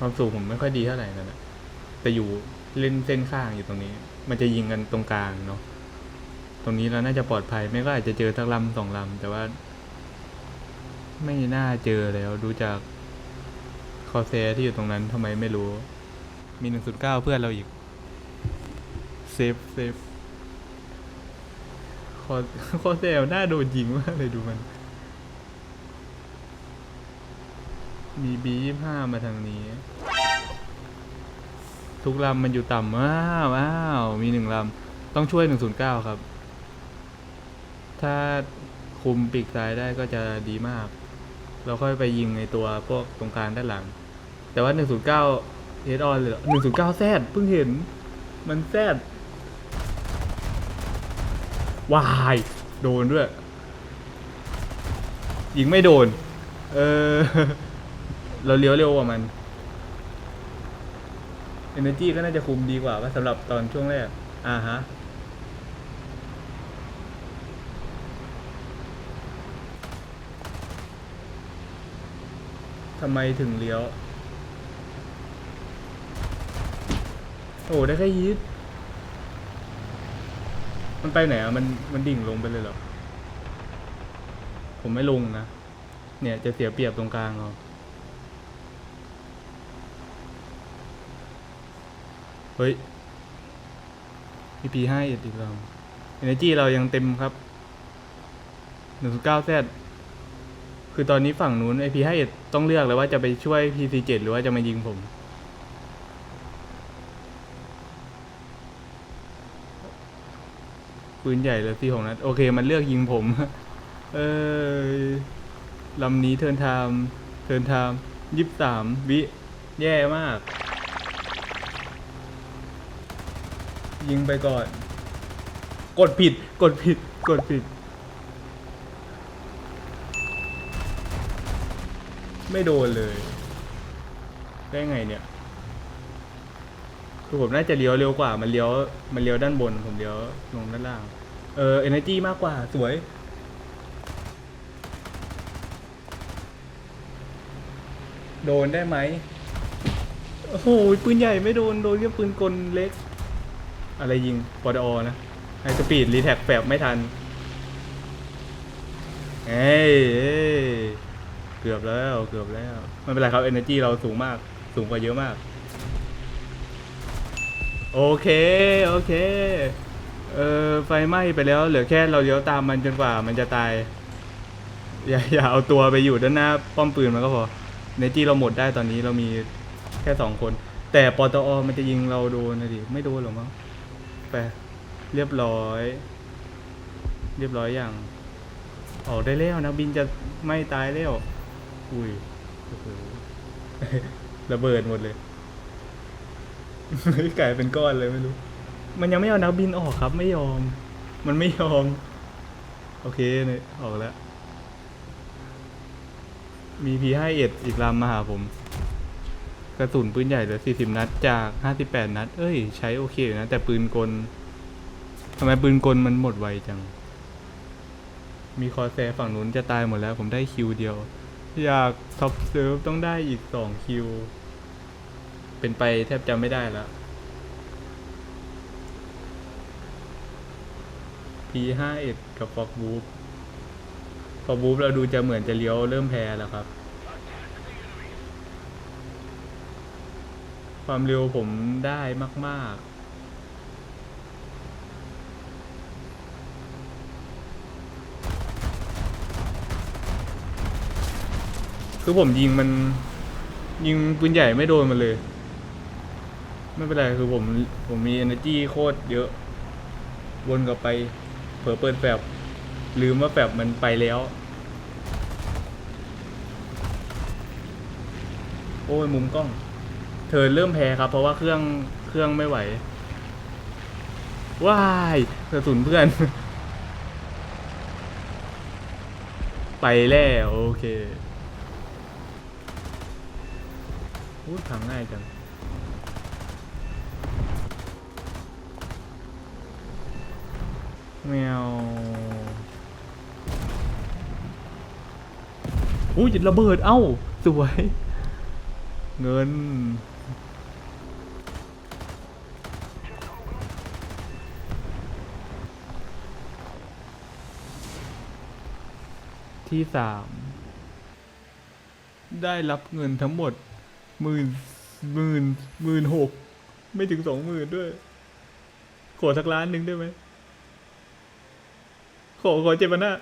ความสูงผมไม่ค่อยดีเท่าไหร่นั่นแหละแต่อยู่เล่นเส้นข้างอยู่ตรงนี้ มันจะยิงกันตรงกลางเนาะตรงนี้เราน่าจะปลอดภัย ไม่ก็อาจจะเจอสักลำสองลำแต่ว่า ไม่น่าเจอแล้วดูจากคอเซที่อยู่ตรงนั้นทำไมไม่รู้ มีหนึ่งศูนย์เก้าเพื่อนเราอีกเซฟเซฟคอคอเซลน่าโดนยิงมากเลยดูมัน มีบียี่ห้ามาทางนี้ ทุกลำมันอยู่ต่ำว้าวว้าวมีหนึ่งลำต้องช่วยหนึ่งศูนย์เก้าครับ ถ้าคุมปีกซ้ายได้ก็จะดีมาก เราค่อยไปยิงในตัวพวกตรงกลางด้านหลัง แต่ว่าหนึ่งศูนย์เก้าเฮดออนเลยหนึ่งศูนย์เก้าแซดเพิ่งเห็น มันแซดวายโดนด้วย ยิงไม่โดน เออ เราเลี้ยวเร็วกว่ามัน Energy ก็น่าจะคุมดีกว่าว่าสำหรับตอนช่วงแรก อ่าฮะ ทำไมถึงเลี้ยว โอ้ ได้แค่ยีดมันไปไหนอะ มัน มันดิ่งลงไปเลยเหรอ ผมไม่ลงนะ เนี่ยจะเสียเปรียบตรงกลางเอา ฮ้ย EP ห้าเอ็ดอีกแล้ว Energy เรายังเต็มครับหนึ่งเก้าแซดคือตอนนี้ฝั่งนู้น IP ห้าเอ็ดต้องเลือกเลยว่าจะไปช่วย PC เจ็ดหรือว่าจะมายิงผม ปืนใหญ่เลยที่ของนัดโอเค มันเลือกยิงผม เออลำนี้เทินไทม์เทินไทม์ยี่สิบสามวิ แย่มาก ยิงไปก่อน กดผิด กดผิด กดผิด ไม่โดนเลย ได้ไงเนี่ยคือผมน่าจะเลี้ยวเร็วกว่า มันเลี้ยว มันเลี้ยวด้านบน ผมเลี้ยวลงด้านล่าง เออ energy มากกว่า สวย โดนได้ไหม โอ้โห ปืนใหญ่ไม่โดน โดนแค่ปืนกลเล็ก อะไรยิงปอดอนะไฮสปีดรีแท็กแฝบไม่ทันเอ้ยเกือบแล้วเกือบแล้วไม่เป็นไรครับ energy เราสูงมาก สูงกว่าเยอะมาก โอเค โอเค เออไฟไหม้ไปแล้ว เหลือแค่เราเลี้ยวตามมันจนกว่ามันจะตาย อย่าอย่าเอาตัวไปอยู่ด้านหน้า ป้อมปืนมันก็พอในจีเราหมดได้ตอนนี้เรามีแค่สองคน แต่ปตอมันจะยิงเราโดนนะดิไม่โดนหรอกมั้ง ไป เรียบร้อย เรียบร้อยอย่างออกได้แล้วนะบินจะไม่ตายแล้ว อุ้ยโอ้โหระเบิดหมดเลยไก่เป็นก้อนเลยไม่รู้ มันยังไม่เอานักบินออกครับไม่ยอม มันไม่ยอม โอเคเนี่ยออกแล้ว มีพีให้เอ็ดอีกลำมาหาผม กระสุนปืนใหญ่เหลือสี่สิบนัดจากห้าสิบแปดนัด เอ้ย ใช้โอเคอยู่นะ แต่ปืนกลทำไมปืนกลมันหมดไวจัง มีคอแซฝั่งนู้นจะตายหมดแล้ว ผมได้คิวเดียว อยากท็อปเซิร์ฟต้องได้อีกสองคิว เป็นไปแทบจะไม่ได้แล้ว P51 กับ Fox w o o f Fox w o o f เราดูจะเหมือนจะเลี้ยวเริ่มแพ้แล้วครับ ความเร็วผมได้มาก ๆคือผมยิงมัน ยิงปืนใหญ่ไม่โดนมันเลย ไม่เป็นไรคือผมผมมี energy โคตรเยอะ วนกลับไป เผลอเปิดแฟบลืมว่าแฟบมันไปแล้ว โอ้ยมุมกล้อง เธอเริ่มแพ้ครับ เพราะว่าเครื่องเครื่องไม่ไหวว้ายกระสุนเพื่อน ไปแล้วโอเคพูดทางง่ายจังแมวอุ้ยระเบิดเอ้า สวย เงิน ที่สามได้รับเงินทั้งหมดหมื่นหมื่นหมื่นหกไม่ถึงสองหมื่นด้วย ขอสักล้านหนึ่งได้ไหมขอขอเจ็บมันนะ